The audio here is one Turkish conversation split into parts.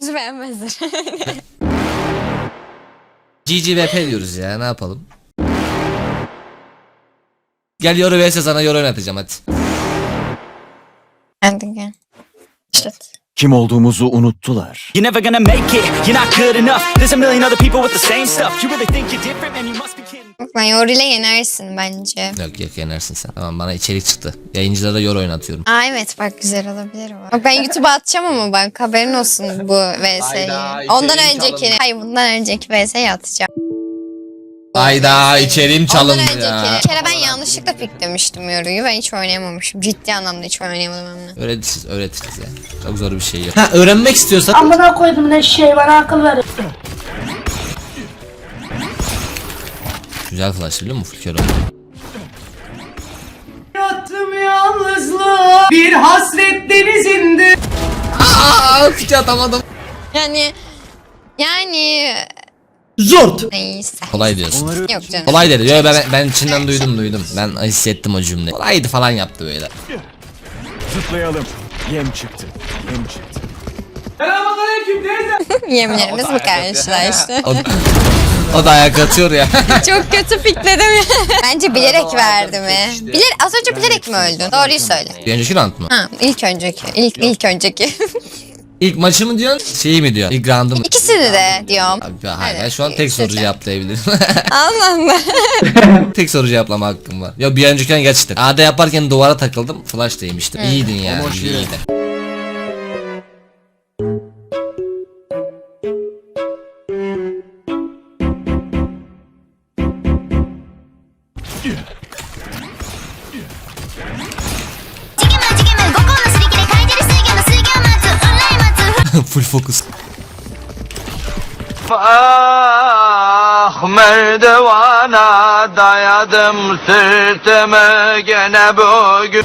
Bizi beğenmezler. GGVP diyoruz ya ne yapalım. Gel yoru vs sana yoru oynatacağım hadi. Hadi gel. İşlet. Kim olduğumuzu unuttular. You're never gonna make it, you're not good enough. There's a million other people with the same stuff. You really think you're different, man? You must be kidding. Bak Mayori ile yenersin bence. Yok yok yenersin sen. Tamam bana içerik çıktı. Yayıncılara yoru oynatıyorum. Aa evet bak güzel olabilir bu. Bak ben YouTube'a atacağım ama bak haberin olsun bu VS'yi. Hayda, Ondan içeriğim önceki. çalındı. Hayır bundan önceki VS'yi atacağım. Ayda içeriğim çalındı Ondan önceki. ya. Bir kere ben yanlışlıkla piklemiştim Yoru'yu. Ben hiç oynayamamışım. Ciddi anlamda hiç oynayamadım hem de. Öğretiriz öğretiriz ya. Çok zor bir şey yok. Ha öğrenmek istiyorsan Amına koydum ne şey bana akıl ver. Güzel flash biliyor musun Fulkero? Yattım yalnızlığa bir hasret denizinde. Aaa fike atamadım. Yani yani Zort. neyse. Kolay diyorsun. Yok canım. Kolay dedi. Yo, ben, ben içinden duydum duydum. Ben hissettim o cümleyi. Kolaydı falan yaptı böyle. Zıplayalım. Yem çıktı. Yem çıktı. Selamünaleyküm teyze. Yeminlerimiz bu karşılaştı. O, da ayak atıyor ya. Çok kötü pikledim ya. Bence bilerek verdi mi? Bilir, az önce bilerek mi öldün? Doğruyu söyle. Bir önceki round mu? Ha, ilk önceki. İlk, ilk önceki. İlk maçı mı diyorsun? Şeyi mi diyorsun? İlk roundu mu? İkisini de diyorum. Abi, hayır ben Evet, şu an tek soru seçelim. cevaplayabilirim. Allah Allah. tek soru cevaplama hakkım var. Ya bir önceki gerçekten. AD yaparken duvara takıldım. Flash değmiştim. İyiydin yani. Ama şey- iyiydi. Full focus. Ah merdivana dayadım sırtımı gene bugün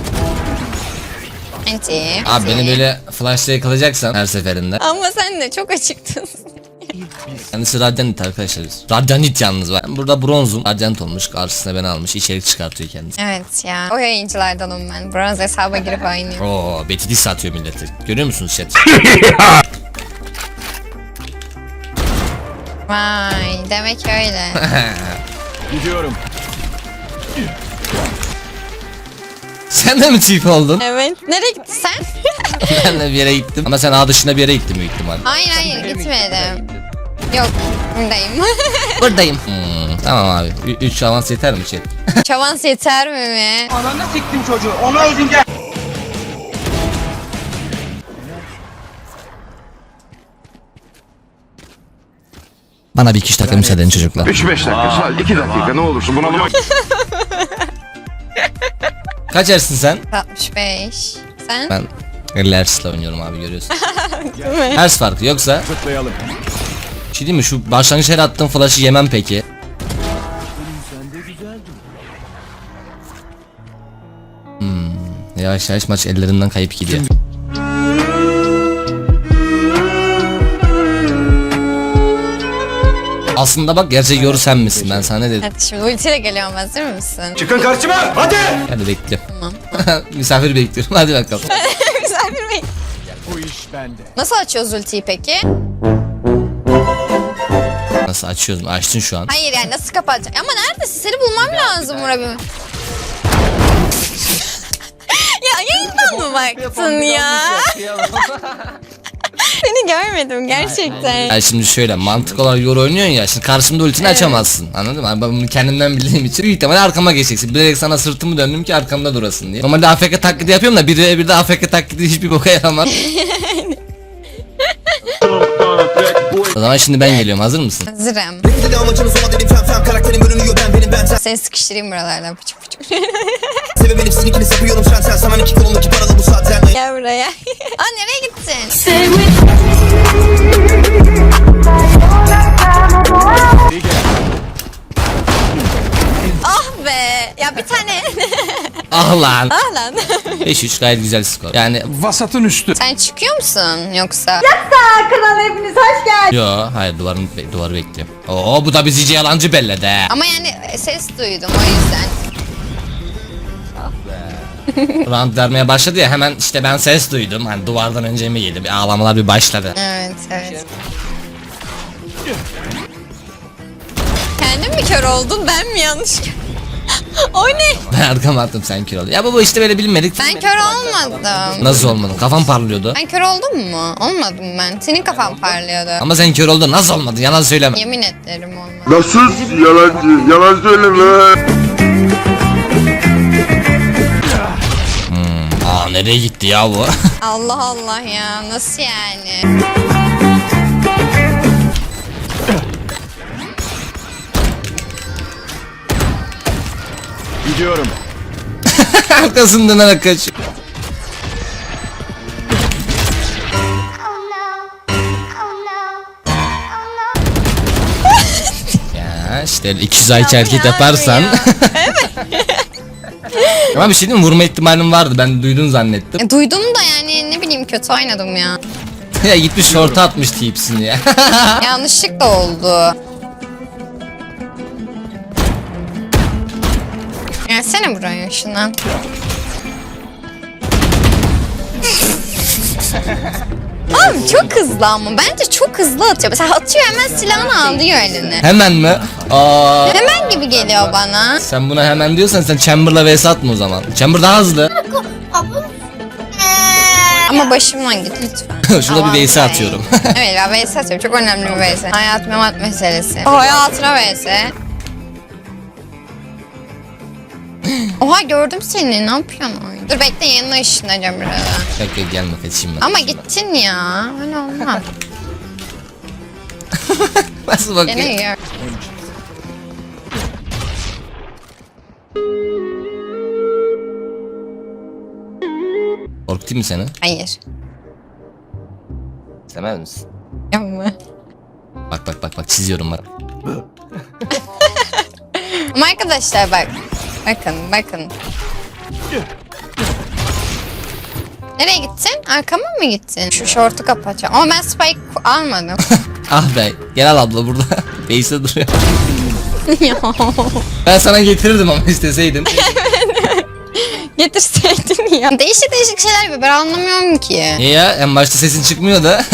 Enti. Abi beni böyle flashla yakalayacaksan her seferinde. Ama sen de çok açıktın. Kendisi Radyanit arkadaşlar. Radyanit yalnız var. Ben burada bronzum. Radyanit olmuş. Karşısına beni almış. içerik çıkartıyor kendisi. evet ya. O yayıncılardanım ben. Bronz hesaba girip oynuyorum. Oo, Betty diss atıyor milleti. Görüyor musunuz chat? Vay demek öyle. Gidiyorum. sen de mi çift oldun? evet. Nereye gitti sen? ben de bir yere gittim. Ama sen A dışında bir yere gittin büyük ihtimal. hayır hayır gitmedim. Yok buradayım. Buradayım. Hmm, tamam abi. 3 avans yeter mi chat? Çavans yeter mi mi? Ananı siktim çocuğu. Onu öldüm gel. Bana bir iki dakika müsaade edin çocuklar. 3-5 dakika, sadece 2 dakika ne olursun bunalıma Kaç yersin sen? 65. Sen? Ben Lers'le oynuyorum abi görüyorsun. Hers farkı yoksa Zıplayalım. bir şey diyeyim mi şu başlangıç her attığım flash'ı yemem peki. Hmm, yavaş yavaş maç ellerinden kayıp gidiyor. Aslında bak gerçek yoru sen misin ben sana ne dedim. Hadi şimdi ultiyle geliyorum hazır mısın? Çıkın karşıma. Hadi. Hadi bekliyorum. Tamam. Misafir bekliyorum hadi bakalım. Bir bey. Bu iş bende. Nasıl açıyoruz ultiyi peki? Nasıl açıyoruz mu? Açtın şu an. Hayır yani nasıl kapatacağım? Ama neredesin? Seni bulmam lazım Murabi. ya yayından mı baktın ya? Seni görmedim gerçekten. Yani şimdi şöyle mantık olarak yoru oynuyorsun ya şimdi karşımda ultini açamazsın anladın mı? Ben bunu kendimden bildiğim için büyük ihtimalle arkama geçeceksin. Bilerek sana sırtımı döndüm ki arkamda durasın diye. Normalde AFK taklidi yapıyorum da bir de bir de AFK taklidi hiçbir boka yaramaz. o zaman şimdi ben geliyorum hazır mısın? Hazırım. Seni sıkıştırayım buralardan pıçık pıçık. Gel buraya. Aa nereye gittin? ah Ah lan. ah lan. 5-3 gayet güzel skor. Yani Vasatın üstü. Sen çıkıyor musun yoksa? yo hayır duvarın be- duvarı bekliyorum. Oo bu da bizi yalancı belledi he. Ama yani ses duydum o yüzden. Round vermeye başladı ya hemen işte ben ses duydum. Hani duvardan önce mi geldi? Bir ağlamalar bir başladı. Evet evet. Kendin mi kör oldun ben mi yanlış? O ne? Ben arkama attım sen kör oldun. Ya baba işte böyle bilmedik. Ben kör olmadım. Nasıl olmadın? Kafam parlıyordu. Ben kör oldum mu? Olmadım ben. Senin kafan parlıyordu. Ama sen kör oldun. Nasıl olmadın? Yalan söyleme. Yemin ederim olmadı. Nasıl yalancı? Yalan söyleme. Aa nereye gitti ya bu? Allah Allah ya nasıl yani? Gidiyorum. Arkasından dönerek kaçıyor. Ya işte 200 ay hareket ya, yaparsan. ya. Ama bir şey diyeyim mi? vurma ihtimalim vardı ben duydun zannettim. E, duydum da yani ne bileyim kötü oynadım ya. ya gitmiş short'a atmış tipsini ya. Yanlışlıkla oldu. Gelsene buraya şuna. Abi çok hızlı ama bence çok hızlı atıyor. Mesela atıyor hemen silahını alıyor eline. hemen mi? Aa. Hemen gibi geliyor bana. Sen buna hemen diyorsan sen Chamber'la vs atma o zaman. Chamber daha hızlı. Ama başımdan git lütfen. Şurada bir vs atıyorum. evet ben vs atıyorum. Çok önemli bir vs. Hayat memat meselesi. Hayatına vs. Oha gördüm seni. Ne yapıyorsun? Dur bekle yanına ışınlayacağım biraz. Yok gelme kaçayım ben. Ama gittin ya. Öyle olmaz. Nasıl bakıyor? Gene gör. Korkutayım mı seni? Hayır. İstemez misin? Yapma. Bak bak bak bak çiziyorum bak. Ama arkadaşlar bak. Bakın bakın. Nereye gittin? Arkama mı gittin? Şu şortu kapatacağım. Ama ben spike almadım. Ah be gel al abla burada. Base'de duruyor. Ben sana getirirdim ama isteseydin. Getirseydin ya. Değişik değişik şeyler yapıyor. Ben anlamıyorum ki. Niye ya? En başta sesin çıkmıyor da.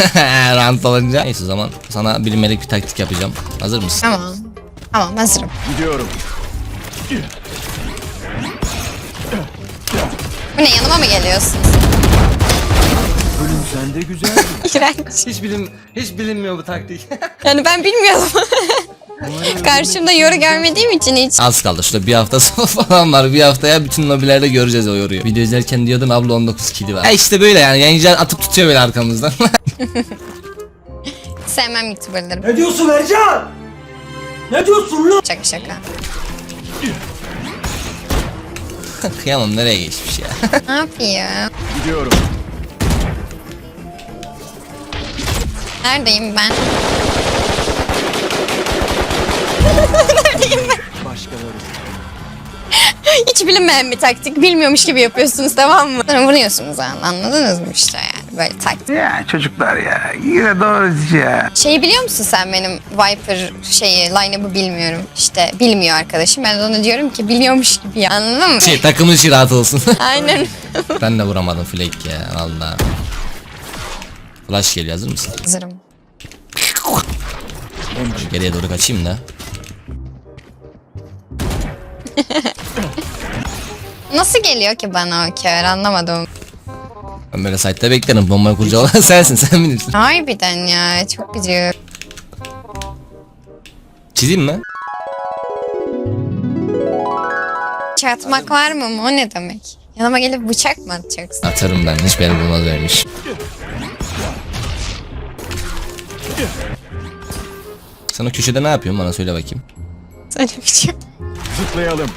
Rant olunca. Neyse o zaman sana bilinmedik bir taktik yapacağım. Hazır mısın? Tamam. Tamam hazırım. Gidiyorum. Bu ne yanıma mı geliyorsun? Ölüm sende güzel. İğrenç. Hiç bilim hiç bilinmiyor bu taktik. Yani ben bilmiyordum. Karşımda yoru görmediğim için hiç. Az kaldı şurada bir hafta sonra falan var. Bir haftaya bütün lobilerde göreceğiz o yoruyu. Video izlerken diyordun abla 19 kili var. Ha işte böyle yani yayıncılar atıp tutuyor böyle arkamızdan. Sevmem youtuberları. Ne diyorsun Ercan? Ne diyorsun lan? Şaka şaka. Kıyamam nereye geçmiş ya. ne yapayım? Gidiyorum. Neredeyim ben? Başkaları. Hiç bilinmeyen bir taktik. Bilmiyormuş gibi yapıyorsunuz tamam mı? Sonra vuruyorsunuz anladınız mı işte yani böyle taktik. Ya çocuklar ya yine doğru ya. Şeyi biliyor musun sen benim Viper şeyi line-up'ı bilmiyorum. İşte bilmiyor arkadaşım. Ben de ona diyorum ki biliyormuş gibi ya. Anladın mı? Şey takımın işi rahat olsun. Aynen. ben de vuramadım flake ya valla. Flash geliyor hazır mısın? Hazırım. Geriye doğru kaçayım da. Nasıl geliyor ki bana o kör anlamadım. Ben böyle site'de beklerim. Bombayı kuracağı olan sensin sen bilirsin. Harbiden ya çok güzel. Çizeyim mi? Çatmak var mı? O ne demek? Yanıma gelip bıçak mı atacaksın? Atarım ben hiç beni bulmaz vermiş. Sen o köşede ne yapıyorsun bana söyle bakayım. Söylemeyeceğim. Zıplayalım.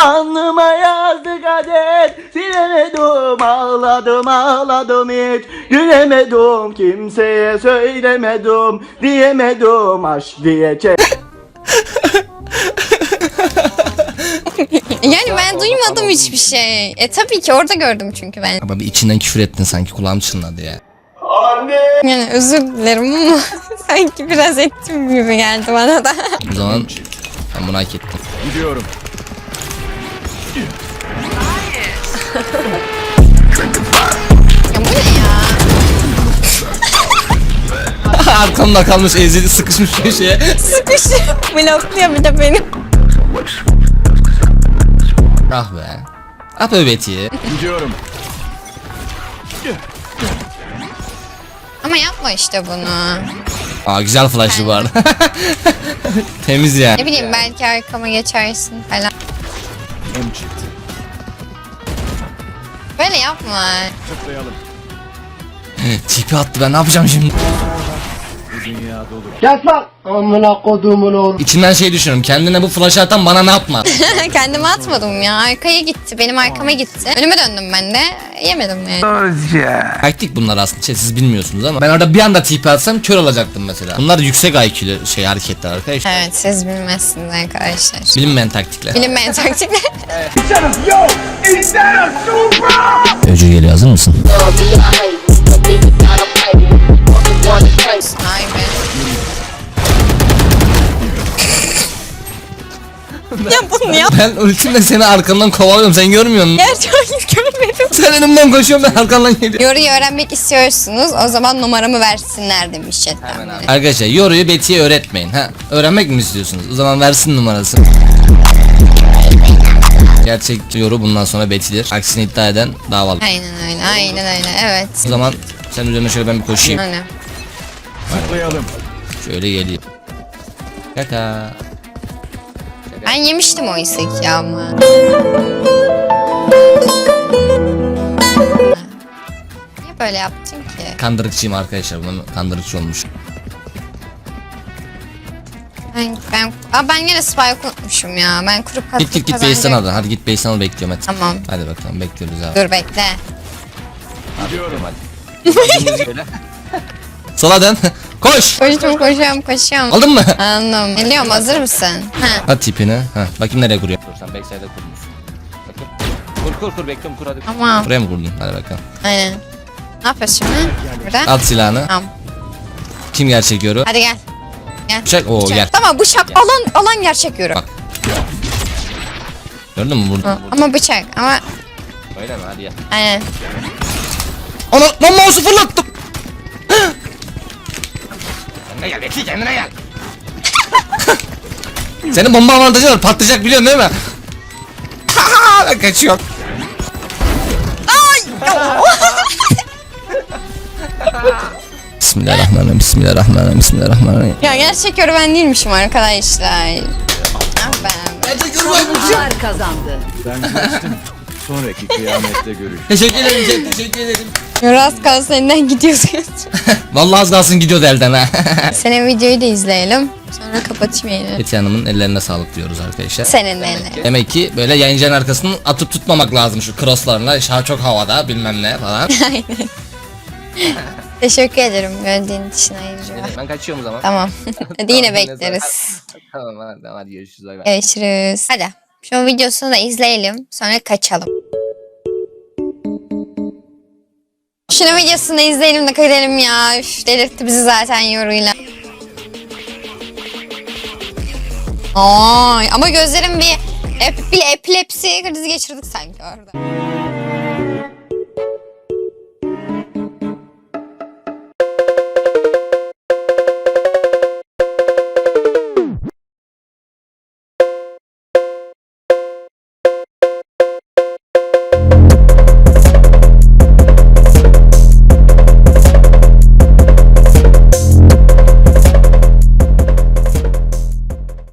Alnıma yazdı kader Silemedim ağladım ağladım hiç Gülemedim kimseye söylemedim Diyemedim aşk diye çek Yani ben duymadım hiçbir şey. E tabii ki orada gördüm çünkü ben. Ama bir içinden küfür ettin sanki kulağım çınladı ya. Yani özür dilerim ama sanki biraz ettim gibi geldi bana da. O zaman ben bunu hak ettim. Gidiyorum. ya bu ne ya? Arkamda kalmış ezili sıkışmış köşeye. Sıkıştı. Blokluyor bir de beni. ah be. Ah be Betty. Gidiyorum. Ama yapma işte bunu. Aa güzel flash'lı bu arada. Temiz yani. Ne bileyim belki arkama geçersin falan. Hem çıktı. Böyle yapma. Zıplayalım. Tipi attı ben ne yapacağım şimdi? Dünya dolu. İçinden şey düşünüyorum. Kendine bu flash atan bana ne yapma? Kendime atmadım ya. Arkaya gitti. Benim arkama gitti. Önüme döndüm ben de. Yemedim yani. Doğruca. Taktik bunlar aslında. Şey, siz bilmiyorsunuz ama ben orada bir anda TP atsam kör olacaktım mesela. Bunlar yüksek IQ'lu şey hareketler arkadaşlar. Evet siz bilmezsiniz arkadaşlar. Bilinmeyen taktikler. Bilinmeyen taktikler. Öcü geliyor hazır mısın? Ya bu ne ya? Ben ultimle seni arkandan kovalıyorum sen görmüyor musun? Gerçi hayır görmedim. Sen önümden koşuyorsun ben arkandan geliyorum. Yoruyu öğrenmek istiyorsunuz. O zaman numaramı versinler demiş chatten. Arkadaşlar yoruyu Betty'ye öğretmeyin. Ha, öğrenmek mi istiyorsunuz? O zaman versin numarasını. Gerçek yoru bundan sonra Betty'dir. Aksini iddia eden davalı. Aynen öyle. Aynen öyle. Evet. O zaman sen üzerine şöyle ben bir koşayım. Öyle. Zıplayalım. Şöyle geleyim. Kaka. Ben yemiştim o isek ya ama. Niye böyle yaptın ki? Kandırıkçıyım arkadaşlar. Bunun kandırıkçı olmuş. Ben, ben, Aa, ben yine spike unutmuşum ya. Ben kurup Git git git base'den al. Hadi git base'den al bekliyorum hadi. Tamam. Hadi bakalım bekliyoruz abi. Dur bekle. Gidiyorum. Sola dön. Koş. Koştum koşuyorum koşuyorum. Aldın mı? Anladım. Geliyorum hazır mısın? Ha. At tipini. Ha, bakayım nereye kuruyor. Dur sen backside'e kurmuşsun. Bakayım. Kur kur kur bekliyorum kur hadi. Tamam. Buraya mı kurdun? Hadi bakalım. Aynen. Ne yapıyorsun şimdi? Burada. At silahını. Tamam. Kim gerçek yoru? Hadi gel. Gel. Bıçak. Oo gel. Tamam bıçak alan alan gerçek yorum. Bak. Gördün mü burada? Ama bıçak ama Öyle mi? Hadi gel. aynen. Ana lan mouse'u fırlattım. Kendine gel Betty kendine gel. Senin bomba avantajı var patlayacak biliyorsun değil mi? ben kaçıyorum. Bismillahirrahmanirrahim. Bismillahirrahmanirrahim. Bismillahirrahmanirrahim. Ya gerçek yorum ben değilmişim arkadaşlar. Ah ben. Ben kaçtım. Sonraki kıyamette görüş. Teşekkür ederim Cem, teşekkür ederim. Yoraz kalsın elinden gidiyorsun. Vallahi az kalsın gidiyordu elden ha. Senin videoyu da izleyelim. Sonra kapatayım yayını. Betty Hanım'ın ellerine sağlık diyoruz arkadaşlar. Senin eline. Demek ki böyle yayıncının arkasını atıp tutmamak lazım şu crosslarla. Şah çok havada bilmem ne falan. Aynen. Teşekkür ederim gördüğün için ayrıca. ben kaçıyorum o zaman. Tamam. Hadi yine bekleriz. tamam hadi, hadi görüşürüz. Bay bay. Görüşürüz. Hadi. Şu videosunu da izleyelim. Sonra kaçalım. Şunu videosunu izleyelim de gidelim ya. Üf, delirtti bizi zaten yoruyla. Ay ama gözlerim bir, ep, bir epilepsi krizi geçirdik sanki orada.